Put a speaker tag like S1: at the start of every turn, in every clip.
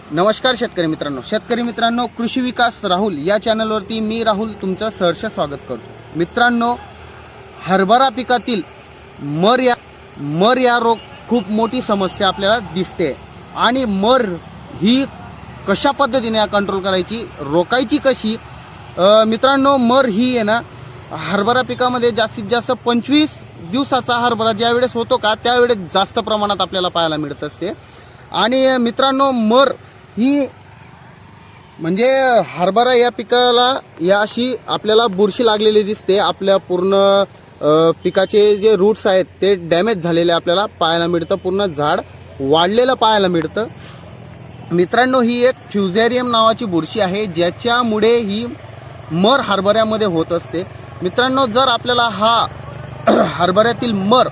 S1: नमस्कार शेतकरी मित्रांनो. शेतकरी मित्रांनो कृषी विकास राहुल या चॅनलवरती मी राहुल तुमचं सहर्ष स्वागत करतो. मित्रांनो हरभरा पिकातील मर या मर या रोग खूप मोठी समस्या आपल्याला दिसते. आणि मर ही कशा पद्धतीने कंट्रोल करायची रोकायची कशी? मित्रांनो मर ही आहे ना हरभरा पिकामध्ये जास्तीत जास्त पंचवीस दिवसाचा हरभरा ज्यावेळेस होतो का त्यावेळेस जास्त प्रमाणात आपल्याला पाहायला मिळत असते. आणि मित्रांनो मर ही म्हणजे हरभरा या पिकाला या अशी आपल्याला बुरशी लागलेली दिसते. आपल्या पूर्ण पिकाचे जे रूट्स आहेत ते डॅमेज झालेले आपल्याला पाहायला मिळतं. पूर्ण झाड वाढलेलं पाहायला मिळतं. मित्रांनो ही एक फ्युझेरियम नावाची बुरशी आहे ज्याच्यामुळे ही मर हरभऱ्यामध्ये होत असते. मित्रांनो जर आपल्याला हा हरभऱ्यातील मर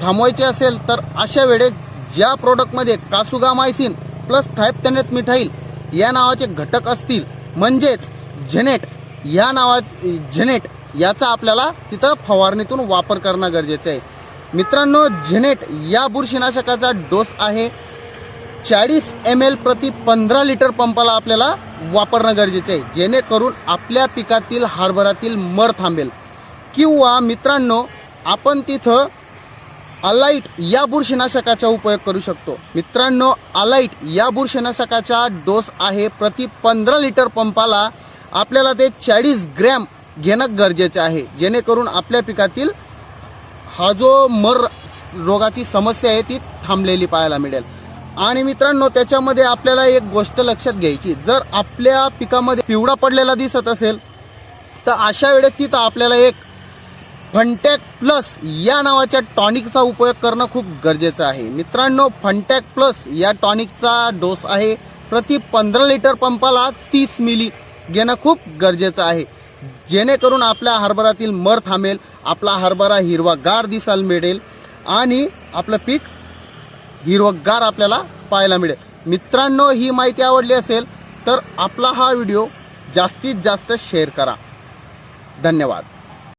S1: थांबवायचे असेल तर अशा वेळेस ज्या प्रोडक्टमध्ये कासुगामायसिन प्लस थायपथेनेट मिठाईल. या नावाचे घटक असतील म्हणजेच झेनेट या नावा झेनेट याचा आपल्याला तिथं फवारणीतून वापर करणं गरजेचं आहे. मित्रांनो झेनेट या बुरशीनाशकाचा डोस आहे. चाळीस एम एल प्रति पंधरा लिटर पंपाला आपल्याला वापरणं गरजेचं आहे. जेणेकरून आपल्या पिकातील हरभरातील मर थांबेल. किंवा मित्रांनो आपण तिथं अलाईट या बुरशीनाशकाचा उपयोग करू शकतो. मित्रांनो अलाईट या बुरशीनाशकाचा डोस आहे प्रति पंधरा लिटर पंपाला आपल्याला ते चाळीस ग्रॅम घेणं गरजेचं आहे. जेणेकरून आपल्या पिकातील हा जो मर रोगाची समस्या आहे ती थांबलेली पाहायला मिळेल. आणि मित्रांनो त्याच्यामध्ये आपल्याला एक गोष्ट लक्षात घ्यायची. जर आपल्या पिकामध्ये पिवळा पडलेला दिसत असेल तर अशा वेळेस तिथं आपल्याला एक फंटॅक प्लस या नावाच्या टॉनिकचा उपयोग करणं खूप गरजेचं आहे. मित्रांनो फंटॅक प्लस या टॉनिकचा डोस आहे. प्रति पंधरा लिटर पंपाला तीस मिली घेणं खूप गरजेचं आहे. जेणेकरून आपल्या हरभरातील मर थांबेल आपला हरभरा हिरवागार दिसायला मिळेल आणि आपलं पीक हिरवगार आपल्याला पाहायला मिळेल. मित्रांनो ही माहिती आवडली असेल तर आपला हा व्हिडिओ जास्तीत जास्त शेअर करा. धन्यवाद.